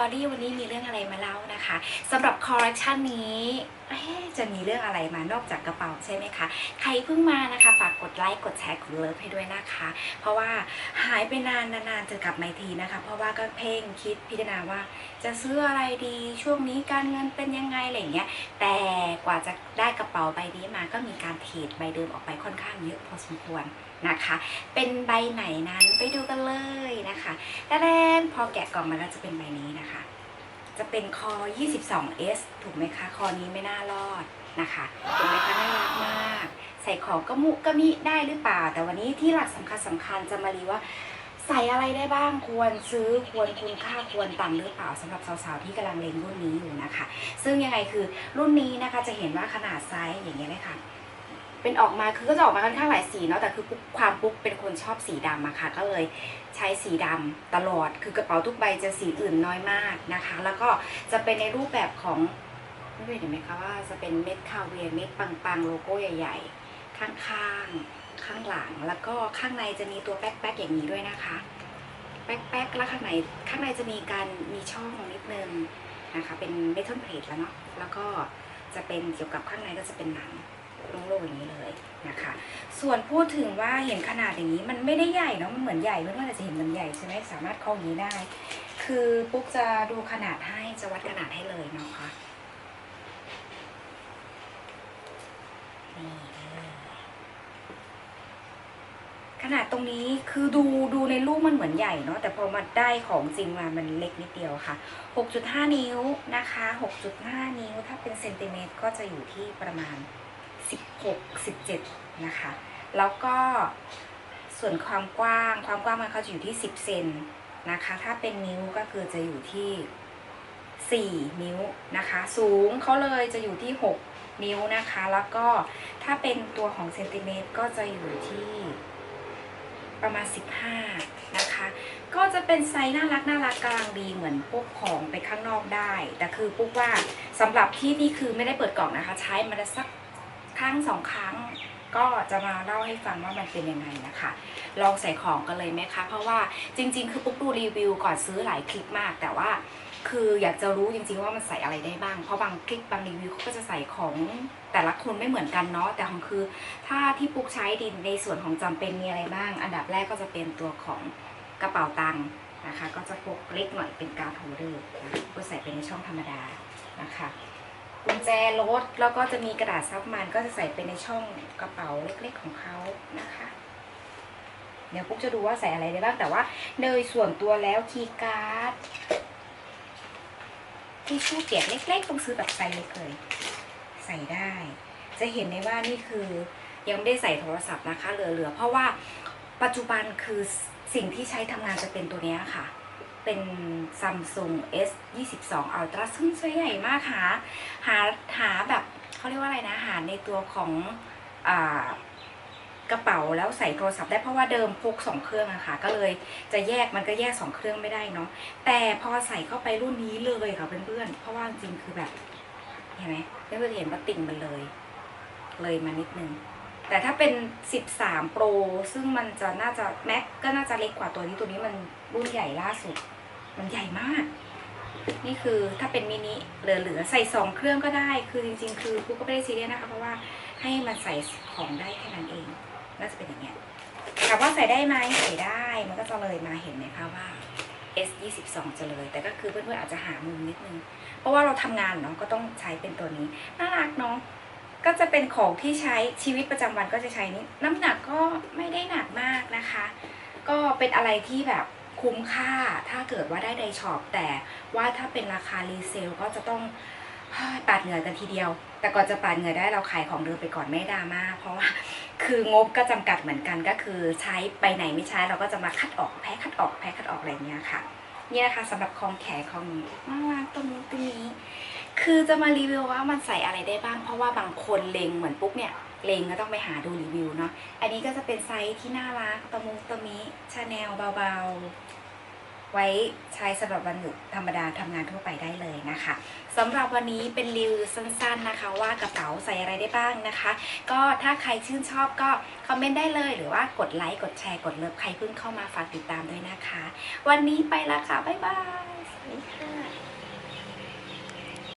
อรี่วันนี้มีเรื่องอะไรมาเล่านะคะสำหรับคอร์เรคชันนี้จะมีเรื่องอะไรมานอกจากกระเป๋าใช่ไหมคะ ใครเพิ่งมานะคะ ฝากกดไลค์กดแชร์กดเลิฟให้ด้วยนะคะ เพราะว่าหายไปนานนานๆจะกลับมาทีนะคะ เพราะว่าก็เพ่งคิดพิจารณาว่า จะซื้ออะไรดีช่วงนี้การเงินเป็นยังไงอะไรเงี้ย แต่กว่าจะได้กระเป๋าใบนี้มาก็มีการเทรดใบเดิมออกไปค่อนข้างเยอะพอสมควร นะคะ เป็นใบไหนนั้นไปดูกันเลยนะคะแต่แรกพอแกะกล่องมาแล้วจะเป็นใบนี้นะคะ จะเป็นคอ 22S ถูกไหมคะ คอนี้ไม่น่ารอดนะคะถูกไหมคะน่ารักมาก ใส่ของก็มุกก็มิได้หรือเปล่า แต่วันนี้ที่หลักสำคัญสำคัญจะมารีว่าใส่อะไรได้บ้างควรซื้อควรคุณค่าควรตังหรือเปล่าสำหรับสาวๆที่กำลังเล็งรุ่นนี้อยู่นะคะ ซึ่งยังไงคือรุ่นนี้นะคะจะเห็นว่าขนาดไซส์อย่างเงี้ยเลยค่ะ เป็นออกมาคือก็จะออกมาค่อนข้างหลายสีเนาะแต่คือความปุ๊บเป็นคนชอบสีดำอะค่ะ ก็เลยใช้สีดำตลอด คือกระเป๋าทุกใบจะสีอื่นน้อยมากนะคะ แล้วก็จะเป็นในรูปแบบของไม่เห็นไหมคะว่าจะเป็นเม็ดคาเวียเม็ดปังๆโลโก้ใหญ่ๆ ข้างๆ ข้างหลัง แล้วก็ข้างในจะมีตัวแป๊กๆอย่างนี้ด้วยนะคะ แป๊กๆแล้วข้างในข้างในจะมีการมีช่องนิดนึงนะคะ เป็นเมทัลเพลทแล้วเนาะแล้วก็จะเป็นเกี่ยวกับข้างในก็จะเป็นหนัง โล่งๆอย่างนี้เลยนะคะ ส่วนพูดถึงว่าเห็นขนาดอย่างนี้มันไม่ได้ใหญ่เนาะมันเหมือนใหญ่เพื่อนๆอาจจะเห็นมันใหญ่ใช่ไหมสามารถเข้องนี้ได้ คือปุ๊กจะดูขนาดให้จะวัดขนาดให้เลยเนาะคะนี่เลยขนาดตรงนี้คือดูดูในรูปมันเหมือนใหญ่เนาะแต่พอมาได้ของจริงมามันเล็กนิดเดียวค่ะ 6.5 นิ้วนะคะ 6.5 นิ้วถ้าเป็นเซนติเมตรก็จะอยู่ที่ประมาณ 16 17 นะคะ แล้วก็ส่วนความกว้างความกว้างมันเขาจะอยู่ที่ 10 เซนนะคะ ถ้าเป็นนิ้วก็คือจะอยู่ที่ 4 นิ้วนะคะ สูงเขาเลยจะอยู่ที่ 6 นิ้วนะคะ แล้วก็ถ้าเป็นตัวของเซนติเมตรก็จะอยู่ที่ประมาณ 15 นะคะ ก็จะเป็นไซส์น่ารักน่ารักกำลังดีเหมือนพวกของไปข้างนอกได้ แต่คือปุ๊กว่าสำหรับที่นี่คือไม่ได้เปิดกล่องนะคะ ใช้มาได้สัก ครั้งสองครั้งก็จะมาเล่าให้ฟังว่ามันเป็นยังไงนะคะ ลองใส่ของกันเลยไหมคะ เพราะว่าจริง ๆ คือปุ๊กดูรีวิวก่อนซื้อหลายคลิปมาก แต่ว่าคืออยากจะรู้จริง ๆ ว่ามันใส่อะไรได้บ้าง เพราะบางคลิปบางรีวิวเขาก็จะใส่ของแต่ละคนไม่เหมือนกันเนาะ แต่ของคือ ถ้าที่ปุ๊กใช้ดินในส่วนของจำเป็นมีอะไรบ้าง อันดับแรกก็จะเป็นตัวของกระเป๋าตังค์นะคะ ก็จะพกเล็กหน่อยเป็นการ์ดโฮลเดอร์นะก็ใส่ไปในช่องธรรมดานะคะ กุญแจรถแล้วก็จะมีกระดาษซับมันก็จะใส่ไปในช่องกระเป๋าเล็กๆของเขานะคะ เดี๋ยวปุ๊กจะดูว่าใส่อะไรได้บ้างแต่ว่าโดยส่วนตัวแล้วคีย์การ์ดที่ชู่เปียกเล็กๆต้องซื้อแบบไซส์เล็กเลยใส่ได้ จะเห็นได้ว่านี่คือยังไม่ได้ใส่โทรศัพท์นะคะเหลือๆเพราะว่าปัจจุบันคือสิ่งที่ใช้ทำงานจะเป็นตัวเนี้ยค่ะ เป็น Samsung S 22 Ultra ซึ่งใช้ใหญ่มากหาหาหาแบบเขาเรียกว่าอะไรนะ หาในตัวของอกระเป๋าแล้วใส่โทรศัพท์ได้เพราะว่าเดิมพกสองเครื่องอะค่ะ ก็เลยจะแยกมันก็แยกสองเครื่องไม่ได้เนาะแต่พอใส่เข้าไปรุ่นนี้เลยค่ะเพื่อนๆเพราะว่าจริงคือแบบ เห็นไหมเพื่อนๆเห็นว่าติ่งมันเลย เลยมานิดนึง แต่ถ้าเป็น 13 Pro ซึ่งมันจะน่าจะแม็กก็น่าจะเล็กกว่าตัวนี้ตัวนี้มันรุ่นใหญ่ล่าสุด มันใหญ่มาก นี่คือถ้าเป็นมินิเหลือๆใส่สองเครื่องก็ได้ คือจริงๆ คือกูก็ไม่ได้ซีเรียสนะคะ เพราะว่าให้มันใส่ของได้แค่นั้นเอง น่าจะเป็นอย่างเงี้ยถามว่าใส่ได้ไหมใส่ได้ มันก็จะเลยมาเห็นไหมคะว่า S 2 2จะเลย แต่ก็คือเพื่อนๆอาจจะหามุมนิดนึง เพราะว่าเราทำงานเนาะก็ต้องใช้เป็นตัวนี้ น่ารักเนาะ ก็จะเป็นของที่ใช้ชีวิตประจำวันก็จะใช้นี้น้ำหนักก็ไม่ได้หนักมากนะคะ ก็เป็นอะไรที่แบบคุ้มค่าถ้าเกิดว่าได้ในช็อปแต่ว่าถ้าเป็นราคารีเซลก็จะต้องปาดเหงื่อกันทีเดียว แต่ก่อนจะปาดเหงื่อได้เราขายของเดิมไปก่อนไม่ดราม่าเพราะว่าคืองบก็จำกัดเหมือนกันก็คือใช้ไปไหนไม่ใช้เราก็จะมาคัดออกแพ้คัดออกแพ้คัดออกอะไรเงี้ยค่ะนี่นะคะสำหรับคองแขนของนี้น่ารักตรงนี้ตรงนี้ คือจะมารีวิวว่ามันใส่อะไรได้บ้าง เพราะว่าบางคนเลงเหมือนปุ๊กเนี่ยเลงก็ต้องไปหาดูรีวิวเนาะ อันนี้ก็จะเป็นไซส์ที่น่ารักตะมุตะมิชาแนลเบาๆ ไว้ใช้สำหรับวันหยุดธรรมดาทำงานทั่วไปได้เลยนะคะสำหรับวันนี้เป็นรีวิวสั้นๆนะคะ ว่ากระเป๋าใส่อะไรได้บ้างนะคะ ก็ถ้าใครชื่นชอบก็คอมเมนต์ได้เลยหรือว่ากดไลค์กดแชร์กดเลิฟใครเพิ่งเข้ามาฝากติดตามด้วยนะคะ วันนี้ไปละค่ะบ๊ายบายสวัสดีค่ะ